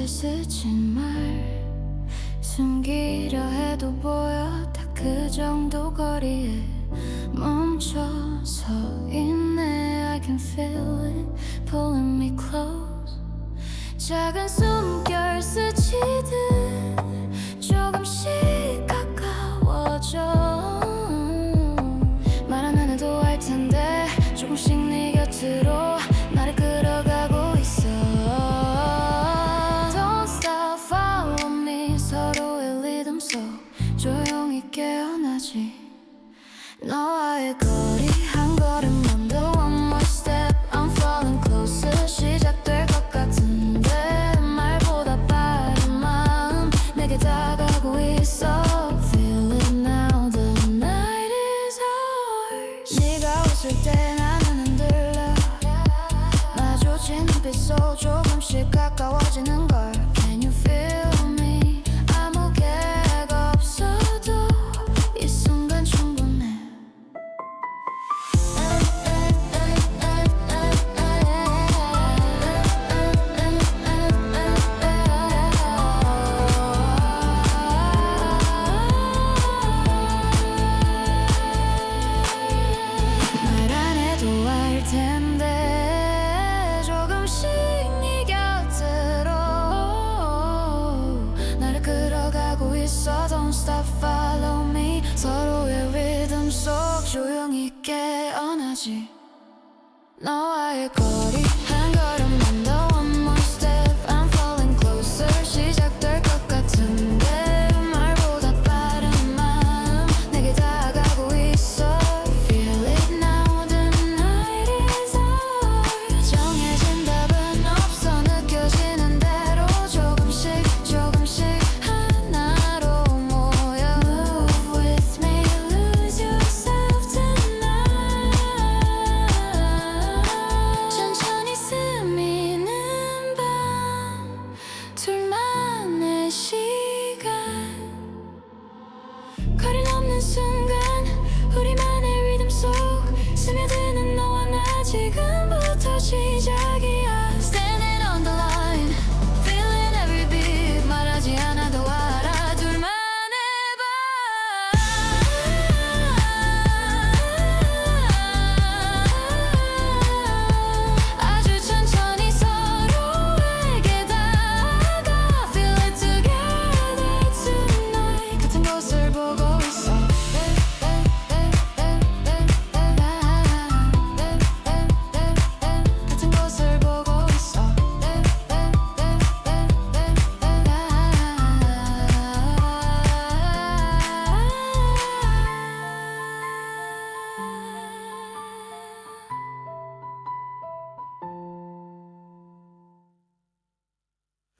다시 스친 말 숨기려 해도 보여 다 그 정도 거리에 멈춰서 있네. I can feel it pulling me close. 작은 숨결 스 너와의 거리 한 걸음 거지. 너와의 거리. 지금부터 시작이야 Standing on the line Feeling every beat 말하지 않아도 알아 둘만 해봐 아주 천천히 서로에게 다가 Feel it together tonight 같은 곳을 보고